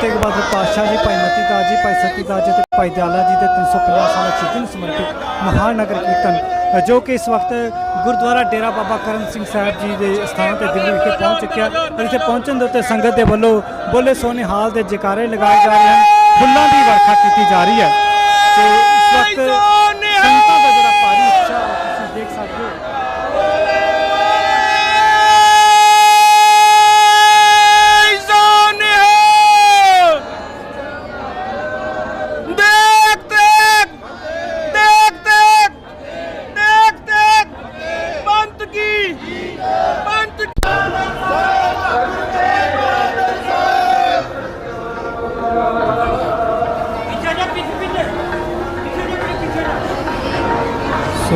ਤੇਗ ਬਹਾਦਰ ਪਾਤਸ਼ਾਹ ਜੀ, ਭਾਈ ਮਤੀ ਦਾਸ ਜੀ, ਭਾਈ ਸਤੀ ਦਾਸ ਜੀ ਤੇ ਭਾਈ ਦਿਆਲਾ ਜੀ ਦੇ 350 ਸਾਲਾ ਸ਼ਹੀਦੀ ਨੂੰ ਸਮਰਪਿਤ ਮਹਾਨ ਨਗਰ ਕੀਰਤਨ ਜੋ ਕਿ ਇਸ ਵਕਤ ਗੁਰਦੁਆਰਾ ਡੇਰਾ ਬਾਬਾ ਕਰਨ ਸਿੰਘ ਸਾਹਿਬ ਜੀ ਦੇ ਸਥਾਨ ਤੇ ਦਿੱਲੀ ਵਿਖੇ ਪਹੁੰਚ ਚੁੱਕਿਆ ਔਰ ਇੱਥੇ ਪਹੁੰਚਣ ਦੇ ਉੱਤੇ ਸੰਗਤ ਦੇ ਵੱਲੋਂ ਬੋਲੇ ਸੋਨੇ ਹਾਲ ਦੇ ਜਕਾਰੇ ਲਗਾਏ ਜਾ ਰਹੇ ਹਨ। ਫੁੱਲਾਂ ਦੀ ਵਰਖਾ ਕੀਤੀ ਜਾ ਰਹੀ ਹੈ। ਤੇ ਇਸ ਵਕਤ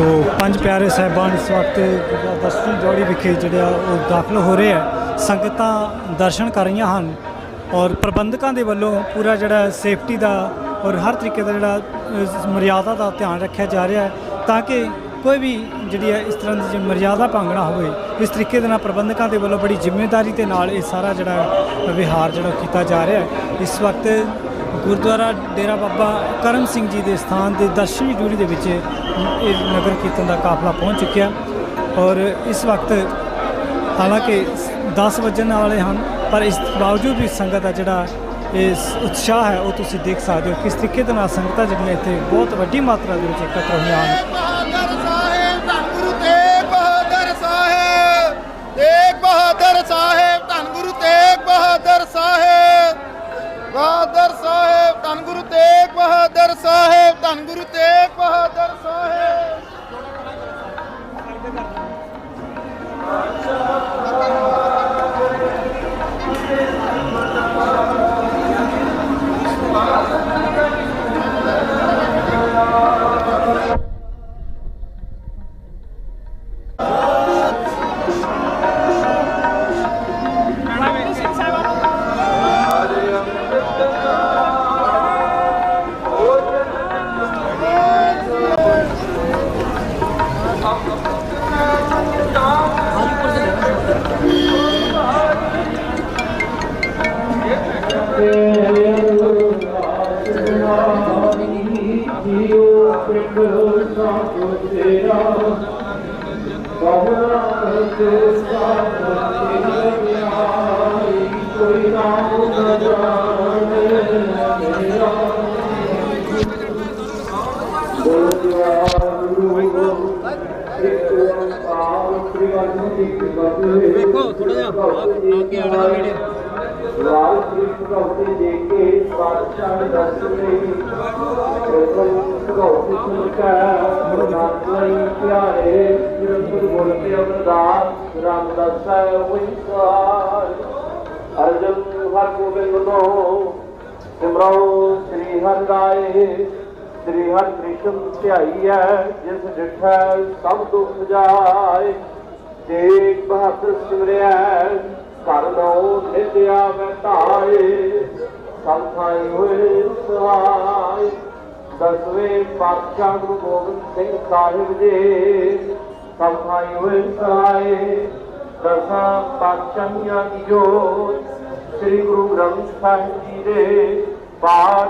ਸੋ ਪੰਜ ਪਿਆਰੇ ਸਾਹਿਬਾਨ ਇਸ ਵਕਤ ਦਸਵੀਂ ਜੋੜੀ ਵਿਖੇ ਜਿਹੜਾ ਉਹ ਦਾਖਲ ਹੋ ਰਹੇ ਆ ਸੰਗਤਾਂ ਦਰਸ਼ਨ ਕਰ ਰਹੀਆਂ ਹਨ ਔਰ ਪ੍ਰਬੰਧਕਾਂ ਦੇ ਵੱਲੋਂ ਪੂਰਾ ਜਿਹੜਾ ਸੇਫਟੀ ਦਾ ਔਰ ਹਰ ਤਰੀਕੇ ਦਾ ਜਿਹੜਾ ਮਰਿਆਦਾ ਦਾ ਧਿਆਨ ਰੱਖਿਆ ਜਾ ਰਿਹਾ ਹੈ ਤਾਂ ਕਿ ਕੋਈ ਵੀ ਜਿਹੜੀ ਹੈ ਇਸ ਤਰ੍ਹਾਂ ਦੀ ਮਰਿਆਦਾ ਭੰਗ ਨਾ ਹੋਵੇ, ਇਸ ਤਰੀਕੇ ਦੇ ਨਾਲ ਪ੍ਰਬੰਧਕਾਂ ਦੇ ਵੱਲੋਂ ਬੜੀ ਜ਼ਿੰਮੇਵਾਰੀ ਦੇ ਨਾਲ ਇਹ ਸਾਰਾ ਜਿਹੜਾ ਵਿਹਾਰ ਜਿਹੜਾ ਉਹ ਕੀਤਾ ਜਾ ਰਿਹਾ ਹੈ। ਇਸ ਵਕਤ ਗੁਰਦੁਆਰਾ ਡੇਰਾ ਬਾਬਾ ਕਰਮ ਸਿੰਘ ਜੀ ਦੇ ਸਥਾਨ ਦੇ ਦਰਸ਼ਨੀ ਡਿਊਟੀ ਦੇ ਵਿੱਚ ਇਹ ਨਗਰ ਕੀਰਤਨ ਦਾ ਕਾਫਲਾ ਪਹੁੰਚ ਚੁੱਕਿਆ ਔਰ ਇਸ ਵਕਤ ਹਾਲਾਂਕਿ 10 ਵਜਣ ਵਾਲੇ ਹਨ, ਪਰ ਇਸ ਬਾਵਜੂਦ ਵੀ ਸੰਗਤ ਦਾ ਜਿਹੜਾ ਇਸ ਉਤਸ਼ਾਹ ਹੈ, ਉਹ ਤੁਸੀਂ ਦੇਖ ਸਕਦੇ ਹੋ। ਕਿਸ ਤਰੀਕੇ ਦੇ ਨਾਲ ਸੰਗਤਾਂ ਜਿਹੜੀਆਂ ਇੱਥੇ ਬਹੁਤ ਵੱਡੀ ਮਾਤਰਾ ਦੇ ਵਿੱਚ ਇਕੱਤਰ ਹੋਈਆਂ ਹਨ। ਦੇਖੋ ਥੋੜਾ ਜਿਹਾ ਅੱਗੇ ਆਣਾ ਵੀਡੀਓ ਲਾਲ ਕ੍ਰਿਸ਼ਨ ਭਗਤੀ ਦੇਖ ਕੇ ਪਾਤਸ਼ਾਹ ਦਰਸ਼ਨੇ ਪ੍ਰੇਮ ਭਗਤੀ ਸੁਣ ਕੇ ਨਾਮ ਲਈ ਪਿਆਰੇ ਜਿਰਪੁਰ ਗੁਰ ਤੇ ਅਵਦਾਸ ਰਾਮ ਦਸੈ ਵਿਸਾਰ ਅਰਜਨ ਹਰ ਗੋਬਿੰਦ ਨੂੰ ਸਿਮਰੋ ਸ੍ਰੀ ਹਰਿ ਰਾਏ ਸ੍ਰੀ ਹਰਿ ਕ੍ਰਿਸ਼ਨ ਧਿਆਈ ਹੈ, ਜਿਸ ਡਿਠੈ ਸਭ ਦੁਖ ਜਾਏ ਤੇਗ ਬਹਾਦਰ ਸਿਮਰਿਆ ਘਰ ਲੋ ਨਿਤਿਆ ਵਟਾਏ ਸੰਥਾਈ ਹੋਏ ਸਹਾਈ ਦਸਵੇਂ ਪਾਤਸ਼ਾਹ ਗੁਰੂ ਗੋਬਿੰਦ ਸਿੰਘ ਸਾਹਿਬ ਜੀ ਸੰਥਾਈ ਹੋਏ ਸਹਾਈ ਦਸਾਂ ਪਾਤਸ਼ਾਹੀਆਂ ਦੀ ਜੋਤ, ਸ੍ਰੀ ਗੁਰੂ ਗ੍ਰੰਥ ਸਾਹਿਬ ਜੀ ਦੇ ਪਾਠ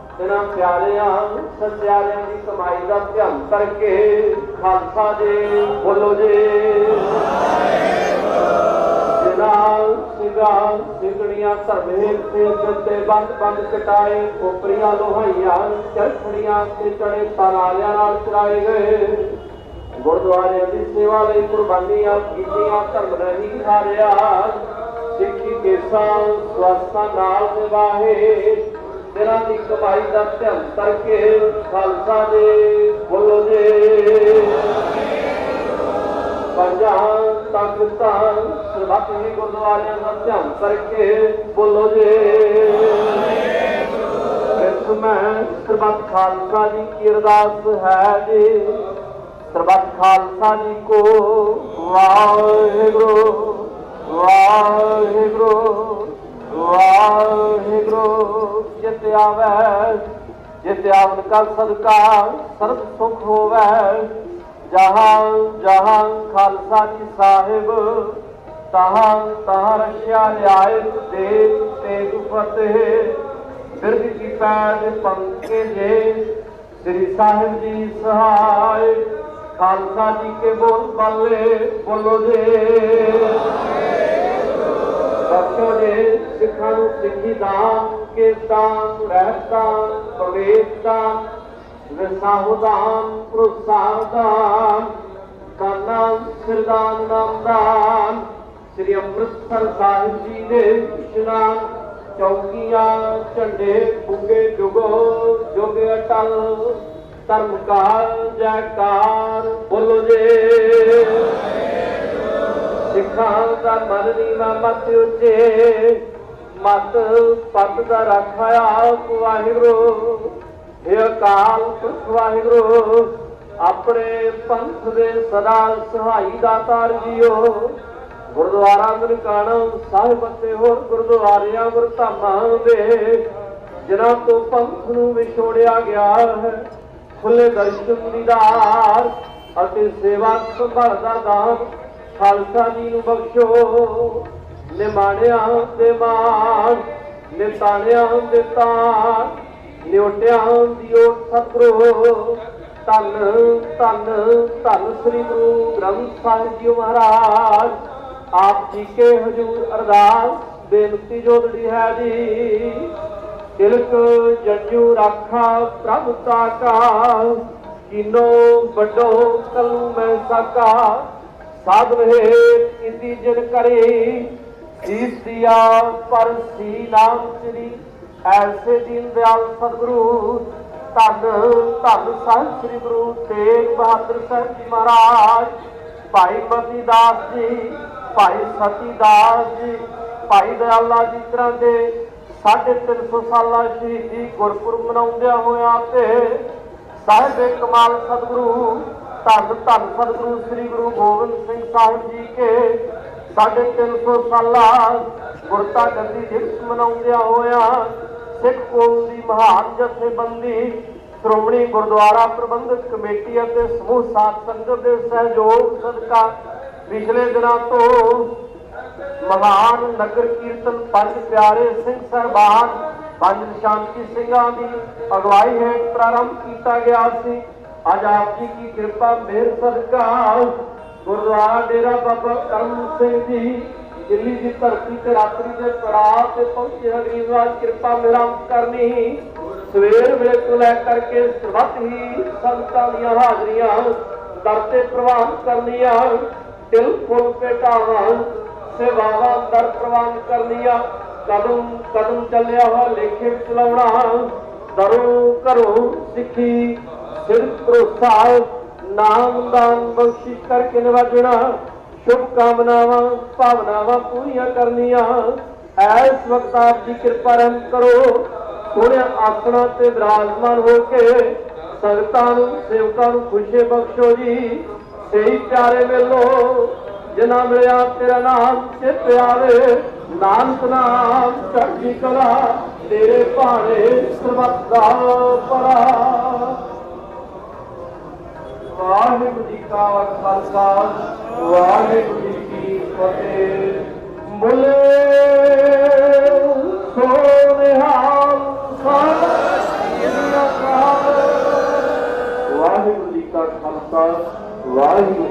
ਇਹਨਾਂ ਪਿਆਰਿਆਂ ਸਤਿਆਰਿਆਂ ਦੀ ਕਮਾਈ ਦਾ ਧਿਆਨ ਕਰਕੇ ਖਾਲਸਾ ਜੀ, ਬੋਲੋ ਜੀ। ਜਿਨਾਲ ਸਿਗਾਲ ਸਿਗੜੀਆਂ ਧਰਮੇ ਤੇ ਜੱਤੇ ਬੰਦ ਬੰਦ ਕਟਾਏ, ਉਪਰੀਆਂ ਲੋਹਾਈਆਂ, ਚਰਖੜੀਆਂ ਤੇ ਚੜੇ ਤਨਾਲਿਆਂ ਨਾਲ ਚਰਾਏ ਗਏ। ਗੁਰਦੁਆਰੇ ਦੀ ਸੇਵਾ ਲਈ ਕੁਰਬਾਨੀਆਂ ਕੀਤੀਆਂ, ਧਰਮ ਨਹੀਂ ਹਾਰਿਆ। ਸਿੱਖੀ ਕੇਸਾਂ ਸਵਸਤਾ ਨਾਲ ਨਿਭਾਏ। ਤੇਰਾ ਦੀ ਕਮਾਈ ਦਾ ਧਿਆਨ ਕਰਕੇ ਖਾਲਸਾ ਦੇ ਬੋਲੋ ਜੀ। ਪੰਜਾਂ ਪਾਕਿਸਤਾਨ ਸਰਬੱਤ ਹੀ ਗੁਰਦੁਆਰਿਆਂ ਦਾ ਧਿਆਨ ਕਰਕੇ ਬੋਲੋ ਜੀ। ਮੈਂ ਸਰਬੱਤ ਖਾਲਸਾ ਜੀ ਕੀ ਅਰਦਾਸ ਹੈ ਜੀ। ਸਰਬੱਤ ਖਾਲਸਾ ਜੀ ਕੋ ਵਾਹਿਗੁਰੂ ਵਾਹਿਗੁਰੂ। ਵਾਹਿਗੁਰੂ, ਜਿਤ ਆਵੈ, ਜਿਤ ਆਵਨ ਕਾ ਸਦਕਾ, ਸਰਬ ਸੁਖ ਹੋਵੈ। ਜਹਾਂ ਜਹਾਂ ਖਾਲਸਾ ਜੀ ਸਾਹਿਬ, ਤਹਾਂ ਤਹਾਂ ਰਖਿਆ ਲਿਆਏ ਦੇ ਤੇ ਫਤਿਹ। ਬਿਰਧ ਕੀ ਪੈਜ ਪੰਕੇ ਜੇ, ਸ੍ਰੀ ਸਾਹਿਬ ਜੀ ਸਹਾਇ ਖਾਲਸਾ ਜੀ ਕੇ ਬੋਲ ਬਾਲੇ, ਬੋਲੋ ਜੇ। ਬਖਸ਼ੋ ਜੇ। ਸਿੱਖਾਂ ਨੂੰ ਸਿੱਖੀ ਦਾਨ ਕੀਰਤਨ ਰਹਿਤਾਨ ਪ੍ਰਵੇਸ਼ਦਾਨ ਵਿਸਾਹੁਦਾਨ ਪ੍ਰੋਸਾਦਾਨ ਕਾਨਾ ਸਿਰਦਾਨ, ਨਾਮਦਾਨ, ਸ੍ਰੀ ਅੰਮ੍ਰਿਤਸਰ ਸਾਹਿਬ ਜੀ ਦੇ ਇਸ਼ਨਾਨ, ਚੌਕੀਆਂ, ਝੰਡੇ ਬੁੱਗੇ ਜੁਗੋ, ਜੁਗ ਅਟਲ ਧਰਮ ਕਾਲ ਜੈਕਾਰ, ਬੋਲੋ ਜੇ। ਸਿੱਖਾਂ ਦਾ ਮਨ ਨੀਵਾ ਮਤ ਉੱਚੇ ਮਤ ਪਤ ਦਾ ਰੱਖਿਆ ਆਪ ਵਾਹਿਗੁਰੂ। ਇਹ ਅਕਾਲ ਪੁਰਖ ਵਾਹਿਗੁਰੂ, ਆਪਣੇ ਪੰਥ ਦੇ ਸਦਾ ਸਹਾਈ ਦਾਤਾਰ ਜੀਓ ਗੁਰਦੁਆਰਾ ਨਨਕਾਣਾ ਸਾਹਿਬ ਅਤੇ ਹੋਰ ਗੁਰਦੁਆਰਿਆਂ ਵਰਤਾਮਾਂ ਦੇ, ਜਿਨ੍ਹਾਂ ਤੋਂ ਪੰਥ ਨੂੰ ਵਿਛੋੜਿਆ ਗਿਆ ਹੈ। ਖੁੱਲੇ ਦਰਸ਼ਨ ਦੀਦਾਰ ਅਤੇ ਸੇਵਾ ਸੰਭਾਲ ਦਾ ਦਾਨ ਖਾਲਸਾ ਜੀ ਨੂੰ ਬਖਸ਼ੋ। ਨਿਮਾਣਿਆਂ ਦੇ ਮਾਣ ਨਿਤਾਣਿਆਂ ਦੇ ਤਾਣ, ਨਿਉਟਿਆਂ ਦੀ ਓਟ ਸਤਿਗੁਰੂ, ਧੰਨ ਧੰਨ ਧੰਨ ਸ੍ਰੀ ਗੁਰੂ ਗ੍ਰੰਥ ਸਾਹਿਬ ਜੀ ਮਹਾਰਾਜ। ਆਪ ਜੀ ਕੇ ਹਜੂਰ ਅਰਦਾਸ, ਬੇਨਤੀ ਜੋਦੜੀ ਹੈ ਜੀ। ਤਿਲਕ ਜੰਜੂ ਰਾਖਾ ਪ੍ਰਭ ਤਾਕਾ ਕਿਨੋ ਵੱਡੋ ਕਲੂ ਮੈਂ ਸਾਕਾ। ਸਾਧ ਰਹੇ ਇੰਦੀ ਜਿਨ ਕਰੇ ਸੀਸ ਦਿਆ ਪਰ ਸੀ ਨਾਮ ਸ੍ਰੀ ਐਸੇ ਦੀਨ ਦਿਆਲ ਸਤਿਗੁਰੂ, ਧੰਨ ਧੰਨ ਸਾਹਿਬ ਸ੍ਰੀ ਗੁਰੂ ਤੇਗ ਬਹਾਦਰ ਸਾਹਿਬ ਜੀ ਮਹਾਰਾਜ, ਭਾਈ ਮਤੀ ਦਾਸ ਜੀ, ਭਾਈ ਸਤੀ ਦਾਸ ਜੀ, ਭਾਈ ਦਇਆਲਾ ਜੀ ਤਰ੍ਹਾਂ ਦੇ 350 ਸਾਲਾ ਸ਼ਹੀਦੀ ਗੁਰਪੁਰਬ ਮਨਾਉਂਦਿਆਂ ਹੋਇਆ ਤੇ ਸਾਹਿਬ ਕਮਾਲ ਸਤਿਗੁਰੂ, ਧੰਨ ਧੰਨ ਸਤਿਗੁਰੂ ਸ੍ਰੀ ਗੁਰੂ ਗੋਬਿੰਦ ਸਿੰਘ ਸਾਹਿਬ ਜੀ ਕੇ 350 ਸਾਲਾ ਗੁਰਤਾ ਗੱਦੀ ਦਿਵਸ ਮਨਾਉਂਦਿਆਂ ਹੋਇਆ ਸਿੱਖ ਕੌਮ ਦੀ ਮਹਾਨ ਜਥੇਬੰਦੀ, ਸ਼੍ਰੋਮਣੀ ਗੁਰਦੁਆਰਾ ਪ੍ਰਬੰਧਕ ਕਮੇਟੀ ਅਤੇ ਸਮੂਹ ਸਾਧ ਸੰਗਤ ਦੇ ਸਹਿਯੋਗ ਸਦਕਾ ਪਿਛਲੇ ਦਿਨਾਂ ਤੋਂ ਮਹਾਨ ਨਗਰ ਕੀਰਤਨ ਪੰਜ ਪਿਆਰੇ ਸਿੰਘ ਸਹਿਬਾਨ, ਪੰਜ ਸ਼ਾਂਤੀ ਸਿੰਘਾਂ ਦੀ ਅਗਵਾਈ ਹੇਠ ਪ੍ਰਾਰੰਭ ਕੀਤਾ ਗਿਆ ਸੀ। ਅੱਜ ਆਪ ਜੀ ਕੀ ਕਿਰਪਾ ਮਿਹਰ ਸਦਕਾ ਗੁਰਦੁਆਰਾ ਡੇਰਾ ਬਾਬਾ ਕਰਮ ਸਿੰਘ ਜੀ, ਦਿੱਲੀ ਦੀ ਧਰਤੀ ਤੇ ਰਾਤਰੀ ਦੇ ਪੜਾਅ ਤੇ ਪਹੁੰਚੇ ਹਰੀਵਾਲ ਕਿਰਪਾ ਮੇਰਾ ਕਰਨੀ। ਸਵੇਰ ਵੇਲੇ ਤੋਂ ਲੈ ਕਰਕੇ ਸਰਬੱਤ ਹੀ ਸੰਗਤਾਂ ਦੀਆਂ ਹਾਜ਼ਰੀਆਂ ਦਰ ਤੇ ਪ੍ਰਵਾਨ ਕਰਨੀਆਂ। ਦਿਲ ਫੁੱਲ ਪੇਟਾਵਾਂ ਸੇਵਾਵਾਂ ਦਰ ਪ੍ਰਵਾਨ ਕਰਨੀਆਂ। ਕਦਮ ਕਦਮ ਚੱਲਿਆ ਹੋਇਆ ਲੇਖੇ ਚਲਾਉਣਾ। ਦਰੋਂ ਘਰੋਂ ਸਿੱਖੀ, ਸਿਰ ਭਰੋਸਾ ਨਾਮ ਦਾਨ ਬਖਸ਼ਿਸ਼ ਕਰਕੇ ਨਿਵਾਜਣਾ, ਸ਼ੁਭ ਕਾਮਨਾਵਾਂ, ਭਾਵਨਾਵਾਂ ਪੂਰੀਆਂ ਕਰਨੀਆਂ। ਐਸ ਵਕਤ ਆਪ ਦੀ ਕਿਰਪਾ ਰਹਿਮ ਕਰੋ। ਸੋਹਣੇ ਆਸਣਾ ਤੇ ਵਿਰਾਜਮਾਨ ਹੋ ਕੇ ਸੰਗਤਾਂ ਨੂੰ, ਸੇਵਕਾਂ ਨੂੰ ਖੁਸ਼ੀ ਬਖਸ਼ੋ ਜੀ। ਸਹੀ ਪਿਆਰੇ ਮਿਲੋ ਜਿਨਾ ਮਿਲਿਆ ਤੇਰਾ ਨਾਮ ਚਿੱਤ ਆਵੇ। ਨਾਨਕ ਨਾਮ ਚੜ੍ਹਦੀ ਕਲਾ ਤੇਰੇ ਭਾਣੇ ਸਰਬੱਤ ਦਾ ਵਾਹਿਗੁਰੂ ਖਾਲਸਾ ਵਾਹਿਗੁਰੂ ਜੀ ਕੀ ਫਤਿਹ। ਬੋਲੇ ਸੋਨਿਹਾਲ ਸਤਿ ਵਾਹਿਗੁਰੂ ਜੀ ਕਾ Khalsa Waheguru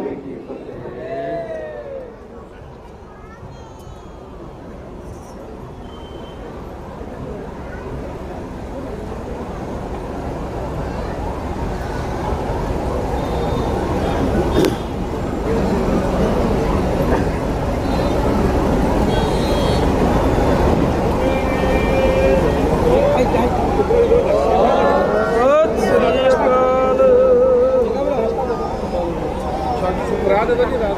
Segurada da virada.